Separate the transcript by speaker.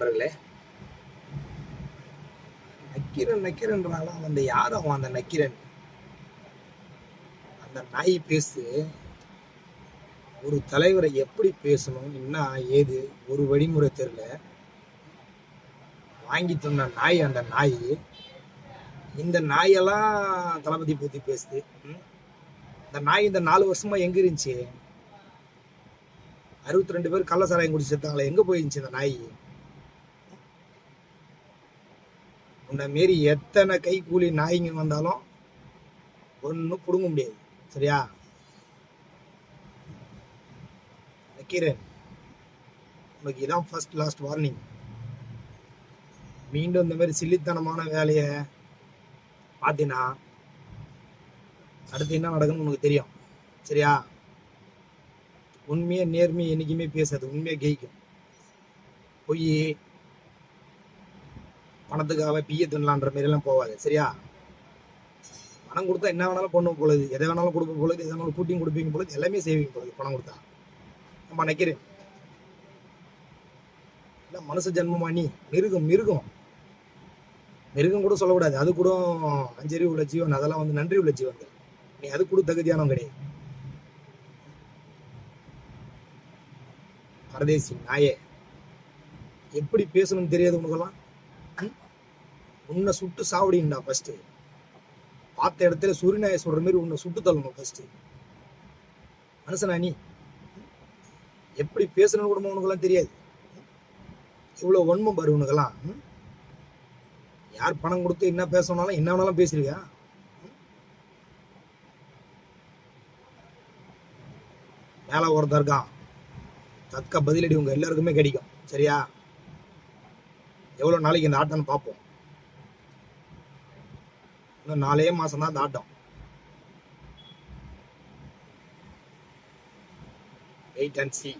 Speaker 1: நண்பர்களே. நக்கீரன் நக்கீரன்றாலும் அந்த யார் அவன் அந்த நக்கீரன்? அந்த நாய் பேசு. ஒரு தலைவரை எப்படி பேசணும்? என்ன ஏது? ஒரு வழிமுறை தெரியல. வாங்கி சொன்ன நாய் அந்த நாய். இந்த நாயெல்லாம் தளபதி பத்தி பேசுது. இந்த நாய் இந்த நாலு வருஷமா எங்க இருந்துச்சு? அறுபத்தி ரெண்டு பேர் கள்ள சாராயம் குடிச்சு செத்தாங்களே எங்க போயிருந்துச்சு இந்த நாய்? உன்னை மாரி எத்தனை கை கூலி நாய்ங்க வந்தாலும் ஒன்றும் பிடுங்க முடியாது. சரியா? நக்கீரன் உனக்கு இதான் ஃபர்ஸ்ட் லாஸ்ட் வார்னிங் மீண்டும் இந்த மாதிரி சில்லித்தனமான வேலையை பார்த்தீங்கன்னா அடுத்து என்ன நடக்கும்னு உனக்கு தெரியும். சரியா? உண்மையை நேர்மையை என்றைக்குமே பேசாது. உண்மையை ஜெயிக்கும். பொய் பணத்துக்காக பிய தின்னலான்ற மாரிலாம் போகாது சரியா? பணம் கொடுத்தா என்ன வேணாலும் பண்ணும் பொழுது எதை வேணாலும் கொடுப்ப பொழுது எதை வேணாலும் கூட்டியும் கொடுப்பீங்க பொழுது எல்லாமே செய்வீங்க பொழுது பணம் கொடுத்தா. நம்ம நினைக்கிறேன். இல்லை மனுஷ ஜென்மமா நீ? மிருகம் மிருகம். மிருகம் கூட சொல்லக்கூடாது. அது கூட அஞ்சறிவு உள்ள ஜீவன் அதெல்லாம் வந்து நன்றி உள்ள ஜீவன்கள். நீ அது கூட தகுதியானவன் கிடையாது. பரதேசி நாயே எப்படி பேசணும்னு தெரியாது உனக்கெல்லாம்? உன்னை சுட்டு சாவடிங்கடா ஃபர்ஸ்ட் பார்த்த இடத்துல சூரியநாய சொல்ற மாதிரி உன்னை சுட்டு தள்ளணும் ஃபர்ஸ்ட் மனசனா நீ எப்படி பேசணும்னு கூட உனக்கெல்லாம் தெரியாது. இவ்வளவு வன்மம் பாரு உனக்கெல்லாம். யார் பணம் கொடுத்து என்ன பேசணும்னாலும் என்ன வேணாலும் பேசுறியா மேல ஒருத்தர் இருக்கான். தக்க பதிலடி உங்க எல்லாருக்குமே கிடைக்கும். சரியா? எவ்வளவு நாளைக்கு இந்த ஆட்டம்னு பார்ப்போம். இன்னும் நாலே மாசம் தான் இந்த ஆட்டம். Wait and C